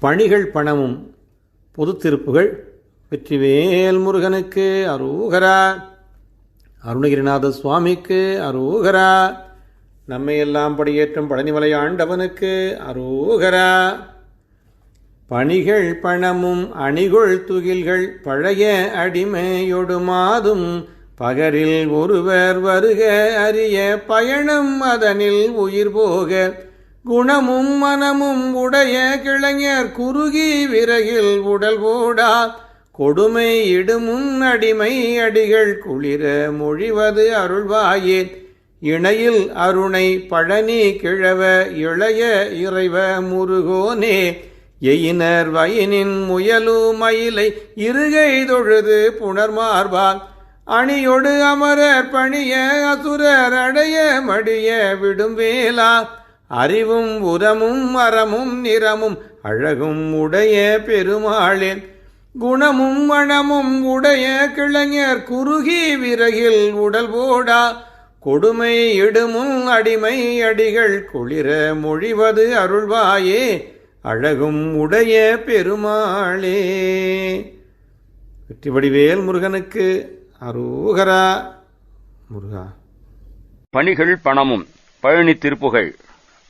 பணிகள் பணமும் பொது திருப்புகள் வெற்றிவேல் முருகனுக்கு அரோகரா. அருணகிரிநாத சுவாமிக்கு அரோகரா. நம்மை எல்லாம் படியேற்றும் பழனிமலை ஆண்டவனுக்கு அரோகரா. பணிகள் பணமும் அணிகொள் துகில்கள் பழைய அடிமையொடுமாதும் பகரில் ஒருவர் வருக அரிய பயணம் அதனில் உயிர் போக குணமும் மனமும் உடைய கிளைஞர் குறுகி விறகில் உடல் போடா. கொடுமை இடுமுன் அடிமை அடிகள் குளிர மொழிவது அருள்வாயேன் இணையில் அருணை பழனி கிழவ இளைய இறைவ முருகோனே. எயினர் வயினின் முயலு மயிலை இருகை தொழுது புனர்மார்பான் அணியொடு அமரர் பணிய அசுரர் அடைய மடிய விடும் வேலா அறிவும் உரமும் அறமும் நிறமும் அழகும் உடைய பெருமாளேன் குணமும் மணமும் உடைய கிளைஞர் குறுகி விறகில் உடல் போடா. கொடுமை இடுமும் அடிமை அடிகள் குளிர மொழிவது அருள்வாயே. அழகும் உடைய பெருமாளே. வெற்றி வடிவேல் முருகனுக்கு அரோகரா. முருகா. பணிகள் பணமும் பழனி திருப்புகள்.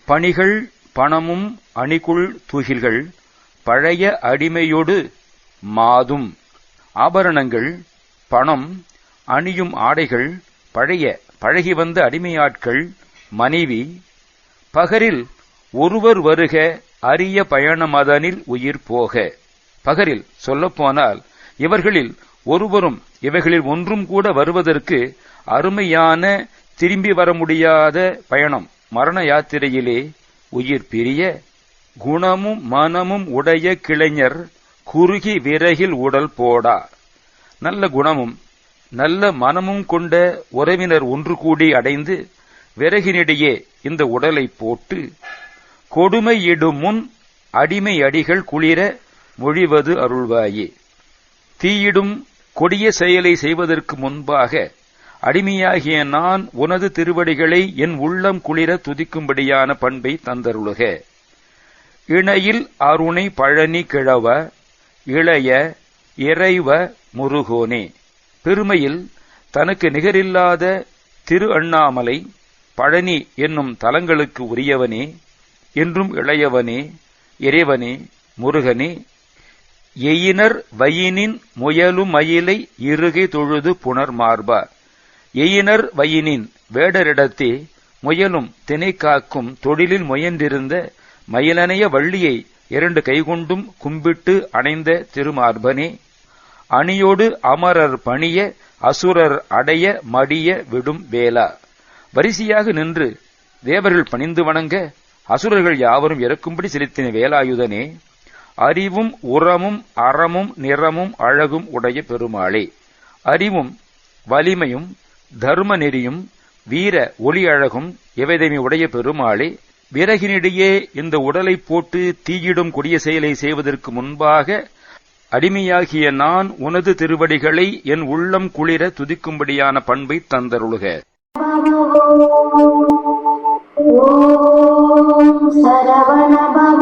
பணிகள் பணமும் அணிகுள் தூகில்கள் பழைய அடிமையொடு மாதும். ஆபரணங்கள் பணம் அணியும் ஆடைகள் பழைய பழகி வந்த அடிமையாட்கள் மனைவி. பகரில் ஒருவர் வருக அரிய பயணமதனில் உயிர் போக. பகரில் சொல்லப்போனால் இவர்களில் ஒருவரும் இவைகளில் ஒன்றும் கூட வருவதற்கு அருமையான திரும்பி வர முடியாத பயணம். மரண யாத்திரையிலே உயிர் பிரிய குணமும் மனமும் உடைய கிளைஞர் குறுகி விறகில் உடல் போடா. நல்ல குணமும் நல்ல மனமும் கொண்ட உறவினர் ஒன்று கூடி அடைந்து விறகினிடையே இந்த உடலை போட்டு கொடுமையிடும் முன் அடிமை அடிகள் குளிர மொழிவது அருள்வாயே. தீயிடும் கொடிய செயலை செய்வதற்கு முன்பாக அடிமையாகிய நான் உனது திருவடிகளை என் உள்ளம் குளிர துதிக்கும்படியான பண்பை தந்தருளுக. இணையில் அருணை பழனி கிழவ இளைய இறைவ முருகோனே. பெருமையில் தனக்கு நிகரில்லாத திரு அண்ணாமலை பழனி என்னும் தலங்களுக்கு உரியவனே என்றும் இளையவனே இறைவனே முருகனே. எயினர் வயினின் முயலும் மயிலை இருகை தொழுது புனர் மார்பா எயினர் வயினின் வேடரிடத்தே முயலும் தினை காக்கும் தொழிலில் முயன்றிருந்த மயிலனைய வள்ளியை இரண்டு கைகொண்டும் கும்பிட்டு அணைந்த திருமார்பனே அணியோடு அமரர் பணிய அசுரர் அடைய மடிய விடும் வேலா வரிசையாக நின்று தேவர்கள் பணிந்து வணங்க அசுரர்கள் யாவரும் இறக்கும்படி செலுத்தின வேலாயுதனே அறிவும் உரமும் அறமும் நிறமும் அழகும் உடைய பெருமாளே. அறிவும் வலிமையும் தர்ம நெறியும் வீர ஒளி அழகும் இவைதமி உடைய பெருமாளே? விறகினிடையே இந்த உடலை போட்டு தீயிடும் கொடிய செயலை செய்வதற்கு முன்பாக அடிமையாகிய நான் உனது திருவடிகளை என் உள்ளம் குளிர துதிக்கும்படியான பண்பை தந்தருளுக. ஓம் சரவண பவ